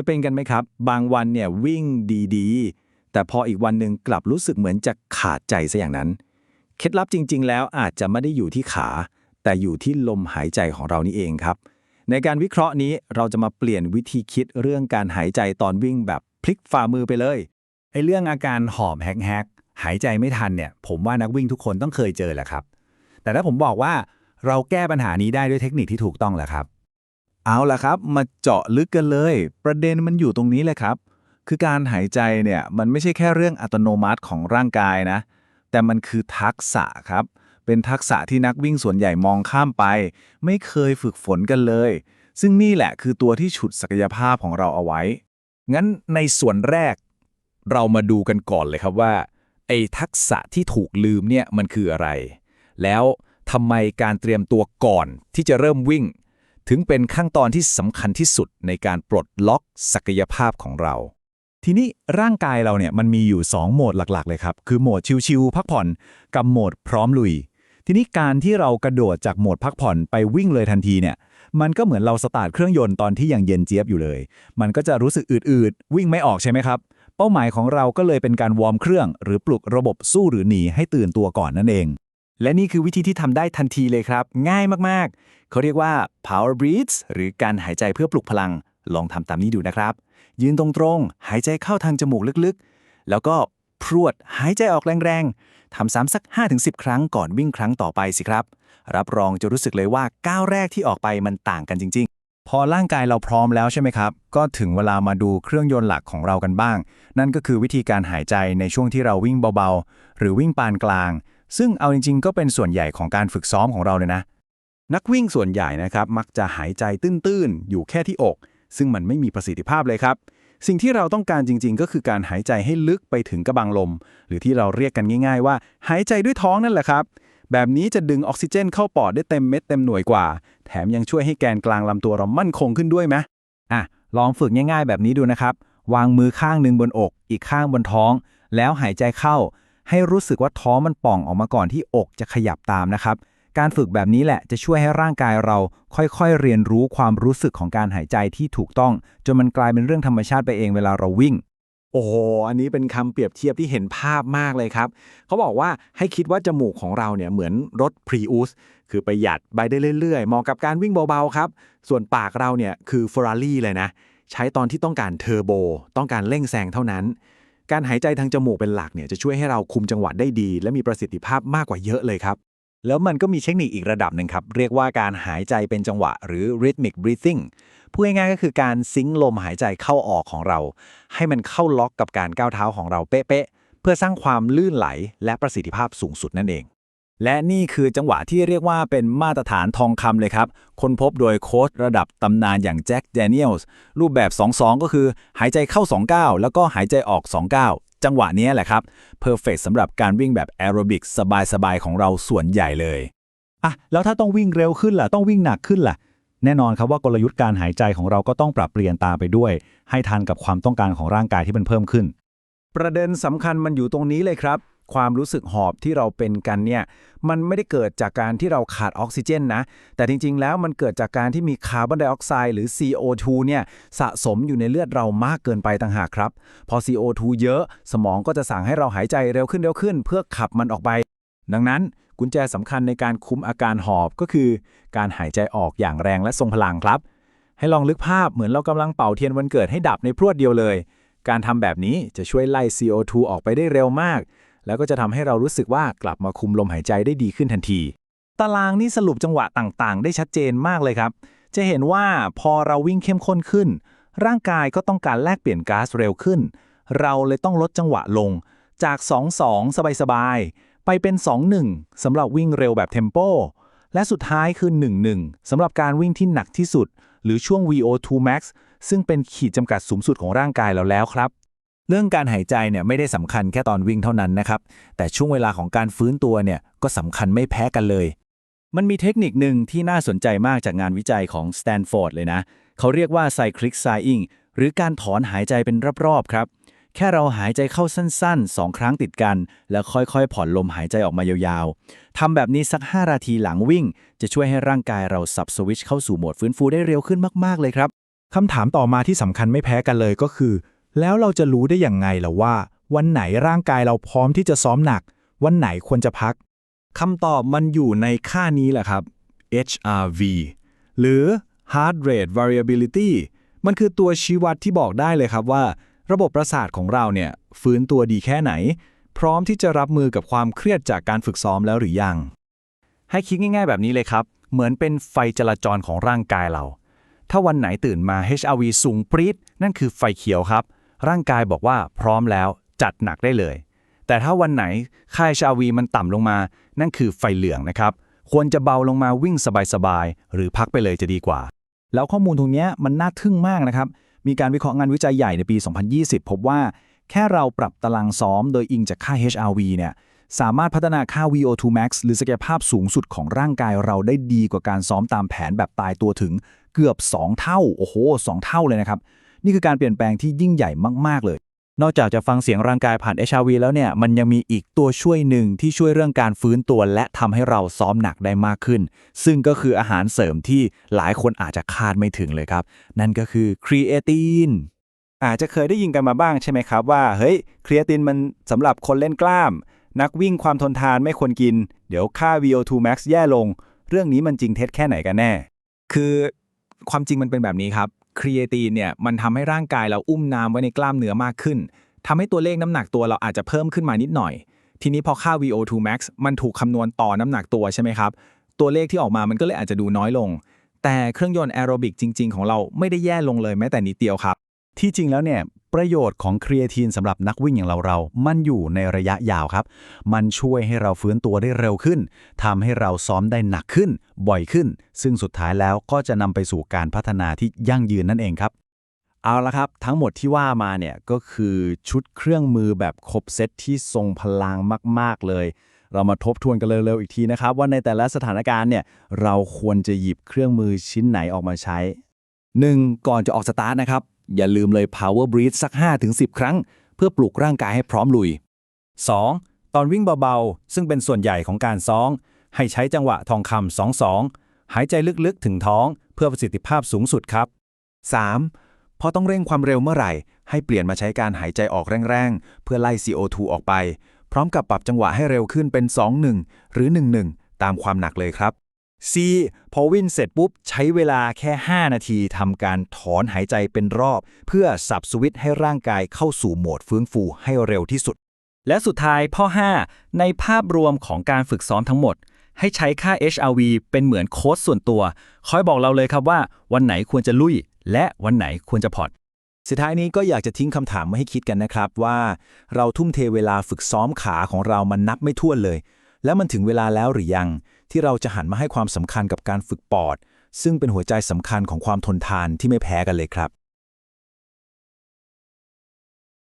ยเป็นกันไหมครับ บางวันเนี่ยวิ่งดีๆ แต่พออีกวันหนึ่งกลับรู้สึกเหมือนจะขาดใจซะอย่างนั้น เคล็ดลับจริง ๆ แล้วอาจจะไม่ได้อยู่ที่ขา แต่อยู่ที่ลมหายใจของเรานี่เองครับ ในการวิเคราะห์นี้เราจะมาเปลี่ยนวิธีคิดเรื่องการหายใจตอนวิ่งแบบพลิกฝ่ามือไปเลยไอ้เรื่องอาการหอบแฮกๆหายใจไม่ทันเนี่ย ผมว่านักวิ่งทุกคนต้องเคยเจอแหละครับ แต่ถ้าผมบอกว่าเราแก้ปัญหานี้ได้ด้วยเทคนิคที่ถูกต้องแหละครับ เอาละครับ มาเจาะลึกกันเลย ประเด็นมันอยู่ตรงนี้เลยครับ คือการหายใจเนี่ยมันไม่ใช่แค่เรื่องอัตโนมัติของร่างกายนะ แต่มันคือทักษะครับ เป็นทักษะที่นักวิ่งส่วนใหญ่มองข้ามไป ไม่เคยฝึกฝนกันเลย ซึ่งนี่แหละคือตัวที่ฉุดศักยภาพของเราเอาไว้ งั้นในส่วนแรก เรามาดูกันก่อนเลยครับว่าไอ้ทักษะที่ถูกลืมเนี่ยมันคืออะไร แล้วทำไมการเตรียมตัวก่อนที่จะเริ่มวิ่ง ถึงเป็นขั้นตอนที่สำคัญที่สุดในการปลดล็อกศักยภาพของเรา ทีนี้ร่างกายเราเนี่ยมันมีอยู่ 2 โหมดหลักๆ เลยครับ คือโหมดชิวๆพักผ่อนกับโหมดพร้อมลุย ทีนี้การที่เรากระโดดจากโหมดพักผ่อนไปวิ่งเลยทันทีเนี่ยมันก็เหมือนเราสตาร์ทเครื่องยนต์ตอนที่ยังเย็นเจี๊ยบอยู่เลย มันก็จะรู้สึกอืดๆวิ่งไม่ออกใช่ไหมครับเป้าหมายของเราก็เลยเป็นการวอร์มเครื่อง หรือปลุกระบบสู้หรือหนีให้ตื่นตัวก่อนนั่นเอง และนี่คือวิธีที่ทำได้ทันทีเลยครับ ง่ายมากๆ เขาเรียกว่า power breaths หรือการหายใจเพื่อปลุกพลัง ลองทำตามนี้ดูนะครับ ยืนตรงๆ หายใจเข้าทางจมูกลึกๆ แล้วก็พรวดหายใจออกแรงๆ ทำซ้ำสัก 5-10 ครั้งก่อนวิ่งครั้งต่อไปสิครับ รับรองจะรู้สึกเลยว่าก้าวแรกที่ออกไปมันต่างกันจริง ๆ พอร่างกายเราพร้อมแล้วใช่ไหมครับ ก็ถึงเวลามาดูเครื่องยนต์หลักของเรากันบ้าง นั่นก็คือวิธีการหายใจในช่วงที่เราวิ่งเบาๆ หรือวิ่งปานกลาง ซึ่งเอาจริง ๆ ก็เป็นส่วนใหญ่ของการฝึกซ้อมของเราเลยนะ นักวิ่งส่วนใหญ่นะครับมักจะหายใจตื้นๆ อยู่แค่ที่อก ซึ่งมันไม่มีประสิทธิภาพเลยครับ สิ่งที่เราต้องการจริง ๆ ก็คือการหายใจให้ลึกไปถึงกระบังลม หรือที่เราเรียกกันง่าย ๆ ว่า หายใจด้วยท้องนั่นแหละครับแบบนี้จะดึงออกซิเจนเข้าปอดได้เต็มเม็ดเต็มหน่วยกว่า แถมยังช่วยให้แกนกลางลำตัวเรามั่นคงขึ้นด้วยไหมอะ ลองฝึกง่ายๆแบบนี้ดูนะครับ วางมือข้างหนึ่งบนอก อีกข้างบนท้อง แล้วหายใจเข้า ให้รู้สึกว่าท้องมันป่องออกมาก่อนที่อกจะขยับตามนะครับ การฝึกแบบนี้แหละจะช่วยให้ร่างกายเราค่อยๆ เรียนรู้ความรู้สึกของการหายใจที่ถูกต้อง จนมันกลายเป็นเรื่องธรรมชาติไปเองเวลาเราวิ่ง โอ้โห อันนี้เป็นคำเปรียบเทียบที่เห็นภาพมากเลยครับ เขาบอกว่าให้คิดว่าจมูกของเราเนี่ยเหมือนรถพรีอุสคือประหยัดไปได้เรื่อยๆเหมาะกับการวิ่งเบาๆครับ ส่วนปากเราเนี่ยคือ Ferrari เลยนะ ใช้ตอนที่ต้องการเทอร์โบ ต้องการเร่งแซงเท่านั้น การหายใจทางจมูกเป็นหลักเนี่ยจะช่วยให้เราคุมจังหวะได้ดี และมีประสิทธิภาพมากกว่าเยอะเลยครับ แล้วมันก็มีเทคนิคอีกระดับหนึ่งครับ เรียกว่าการหายใจเป็นจังหวะ หรือ rhythmic breathing พูดง่ายๆก็คือการซิงค์ลมหายใจเข้าออกของเรา ให้มันเข้าล็อกกับการก้าวเท้าของเราเป๊ะๆ เพื่อสร้างความลื่นไหลและประสิทธิภาพสูงสุดนั่นเอง และนี่คือจังหวะที่เรียกว่าเป็นมาตรฐานทองคำเลยครับ คนพบโดยโค้ชระดับตำนานอย่างแจ็คแดเนียลส์รูปแบบ 2-2 ก็คือ หายใจเข้า 29 แล้วก็หายใจออก 29 จังหวะนี้แหละครับเพอร์เฟกสำหรับการวิ่งแบบแอโรบิกสบายๆของเราส่วนใหญ่เลยอะแล้วถ้าต้องวิ่งเร็วขึ้นล่ะต้องวิ่งหนักขึ้นล่ะ แน่นอนครับว่ากลยุทธ์การหายใจของเราก็ต้องปรับเปลี่ยนตามไปด้วย ให้ทันกับความต้องการของร่างกายที่มันเพิ่มขึ้น ประเด็นสำคัญมันอยู่ตรงนี้เลยครับ ความรู้สึกหอบที่เราเป็นกันเนี่ยมันไม่ได้เกิดจากการที่เราขาดออกซิเจนนะ แต่จริงๆ แล้วมันเกิดจากการที่มีคาร์บอนไดออกไซด์หรือ CO2 เนี่ยสะสมอยู่ในเลือดเรามากเกินไปต่างหากครับ พอ CO2 เยอะ สมองก็จะสั่งให้เราหายใจเร็วขึ้นเร็วขึ้น เพื่อขับมันออกไป ดังนั้นกุญแจสำคัญในการคุมอาการหอบก็คือ การหายใจออกอย่างแรงและทรงพลังครับ ให้ลองลึกภาพเหมือนเรากำลังเป่าเทียนวันเกิดให้ดับในพรวดเดียวเลย การทำแบบนี้จะช่วยไล่ CO2 ออกไปได้เร็วมาก แล้วก็จะทำให้เรารู้สึกว่ากลับมาคุมลมหายใจได้ดีขึ้นทันที ตารางนี้สรุปจังหวะต่างๆ ได้ชัดเจนมากเลยครับ จะเห็นว่าพอเราวิ่งเข้มข้นขึ้น ร่างกายก็ต้องการแลกเปลี่ยนก๊าซเร็วขึ้น เราเลยต้องลดจังหวะลง จาก 2-2 สบายๆไปเป็น 2-1สำหรับวิ่งเร็วแบบเทมโปและสุดท้ายคือ 1-1 สำหรับการวิ่งที่หนักที่สุด หรือช่วง VO2 max ซึ่งเป็นขีดจำกัดสูงสุดของร่างกายเราแล้วครับ เรื่องการหายใจเนี่ยไม่ได้สำคัญแค่ตอนวิ่งเท่านั้นนะครับ แต่ช่วงเวลาของการฟื้นตัวเนี่ยก็สำคัญไม่แพ้กันเลย มันมีเทคนิคหนึ่งที่น่าสนใจมากจากงานวิจัยของสแตนฟอร์ดเลยนะ เขาเรียกว่า cyclic sighing หรือการถอนหายใจเป็นรอบๆครับ แค่เราหายใจเข้าสั้นๆ 2 ครั้งติดกัน แล้วค่อยๆ ผ่อนลมหายใจออกมายาวๆทำแบบนี้สัก 5 นาทีหลังวิ่ง จะช่วยให้ร่างกายเราสับสวิตช์เข้าสู่โหมดฟื้นฟูได้เร็วขึ้นมากๆเลยครับคำถามต่อมาที่สำคัญไม่แพ้กันเลยก็คือ แล้วเราจะรู้ได้อย่างไงล่ะว่า วันไหนร่างกายเราพร้อมที่จะซ้อมหนัก วันไหนควรจะพักคำตอบมันอยู่ในค่านี้แหละครับ HRV หรือ Heart Rate Variability มันคือตัวชี้วัดที่บอกได้เลยครับว่า ระบบประสาทของเราเนี่ยฟื้นตัวดีแค่ไหน พร้อมที่จะรับมือกับความเครียดจากการฝึกซ้อมแล้วหรือยัง ให้คิดง่ายๆแบบนี้เลยครับ เหมือนเป็นไฟจราจรของร่างกายเรา ถ้าวันไหนตื่นมา HRV สูงปรี๊ดนั่นคือไฟเขียวครับ ร่างกายบอกว่าพร้อมแล้วจัดหนักได้เลย แต่ถ้าวันไหนค่า HRV มันต่ำลงมา นั่นคือไฟเหลืองนะครับ ควรจะเบาลงมาวิ่งสบายๆ หรือพักไปเลยจะดีกว่า แล้วข้อมูลตรงนี้มันน่าทึ่งมากนะครับ มีการวิเคราะห์งานวิจัยใหญ่ในปี 2020 พบว่าแค่เราปรับตารางซ้อมโดยอิงจากค่า HRV เนี่ยสามารถพัฒนาค่า VO2 max หรือศักยภาพสูงสุดของร่างกายเราได้ดีกว่าการซ้อมตามแผนแบบตายตัวถึงเกือบ 2 เท่า โอ้โห 2 เท่าเลยนะครับ นี่คือการเปลี่ยนแปลงที่ยิ่งใหญ่มาก ๆ เลย นอกจากจะฟังเสียงร่างกายผ่าน HRV แล้วเนี่ย มันยังมีอีกตัวช่วยหนึ่งที่ช่วยเรื่องการฟื้นตัว และทำให้เราซ้อมหนักได้มากขึ้น ซึ่งก็คืออาหารเสริมที่หลายคนอาจจะคาดไม่ถึงเลยครับ นั่นก็คือครีเอตินอาจจะเคยได้ยินกันมาบ้างใช่ไหมครับว่าเฮ้ยครีเอตินมันสำหรับคนเล่นกล้าม นักวิ่งความทนทานไม่ควรกิน เดี๋ยวค่า VO2 max แย่ลง เรื่องนี้มันจริงเท็จแค่ไหนกันแน่ คือ ความจริงมันเป็นแบบนี้ครับครีเอตินเนี่ยมันทำให้ร่างกายเราอุ้มน้ำไว้ในกล้ามเนื้อมากขึ้นทำให้ตัวเลขน้ำหนักตัวเราอาจจะเพิ่มขึ้นมานิดหน่อย ทีนี้พอค่า VO2 max มันถูกคำนวณต่อน้ำหนักตัวใช่ไหมครับ ตัวเลขที่ออกมามันก็เลยอาจจะดูน้อยลง แต่เครื่องยนต์แอโรบิกจริง ๆ ของเราไม่ได้แย่ลงเลยแม้แต่นิดเดียวครับ ที่จริงแล้วเนี่ย ประโยชน์ของครีเอทีนสำหรับนักวิ่งอย่างเราเราๆ มันอยู่ในระยะยาวครับ มันช่วยให้เราฟื้นตัวได้เร็วขึ้นทำให้เราซ้อมได้หนักขึ้น บ่อยขึ้น ซึ่งสุดท้ายแล้วก็จะนำไปสู่การพัฒนาที่ยั่งยืนนั่นเองครับ เอาละครับ ทั้งหมดที่ว่ามาเนี่ยก็คือชุดเครื่องมือแบบครบเซตที่ทรงพลังมาก ๆ เลยเรามาทบทวนกันเร็วๆอีกทีนะครับ ว่าในแต่ละสถานการณ์เนี่ยเราควรจะหยิบเครื่องมือชิ้นไหนออกมาใช้ 1. ก่อนจะออกสตาร์ทนะครับ อย่าลืมเลย power breathe สัก 5-10 ครั้ง เพื่อปลุกร่างกายให้พร้อมลุย 2. ตอนวิ่งเบาๆ ซึ่งเป็นส่วนใหญ่ของการซ้อมให้ใช้จังหวะทองคำ2-2หายใจลึกๆถึงท้อง เพื่อประสิทธิภาพสูงสุดครับ 3. พอต้องเร่งความเร็วเมื่อไหร่ ให้เปลี่ยนมาใช้การหายใจออกแรงๆ เพื่อไล่ CO2 ออกไป พร้อมกับปรับจังหวะให้เร็วขึ้นเป็น 2-1 หรือ 1-1 ตามความหนักเลยครับ C พอวิ่งเสร็จปุ๊บ ใช้เวลาแค่ 5 นาทีทำการถอนหายใจเป็นรอบ เพื่อสับสวิตให้ร่างกายเข้าสู่โหมดฟื้นฟูให้เร็วที่สุด และสุดท้ายข้อ 5 ในภาพรวมของการฝึกซ้อมทั้งหมด ให้ใช้ค่า HRV เป็นเหมือนโค้ดส่วนตัว คอยบอกเราเลยครับว่า วันไหนควรจะลุย และวันไหนควรจะผ่อนสุดท้ายนี้ก็อยากจะทิ้งคำถามมาให้คิดกันนะครับว่า เราทุ่มเทเวลาฝึกซ้อมขาของเรามันนับไม่ถ้วนเลย แล้วมันถึงเวลาแล้วหรือยัง ที่เราจะหันมาให้ความสำคัญกับการฝึกปอด ซึ่งเป็นหัวใจสำคัญของความทนทานที่ไม่แพ้กันเลยครับ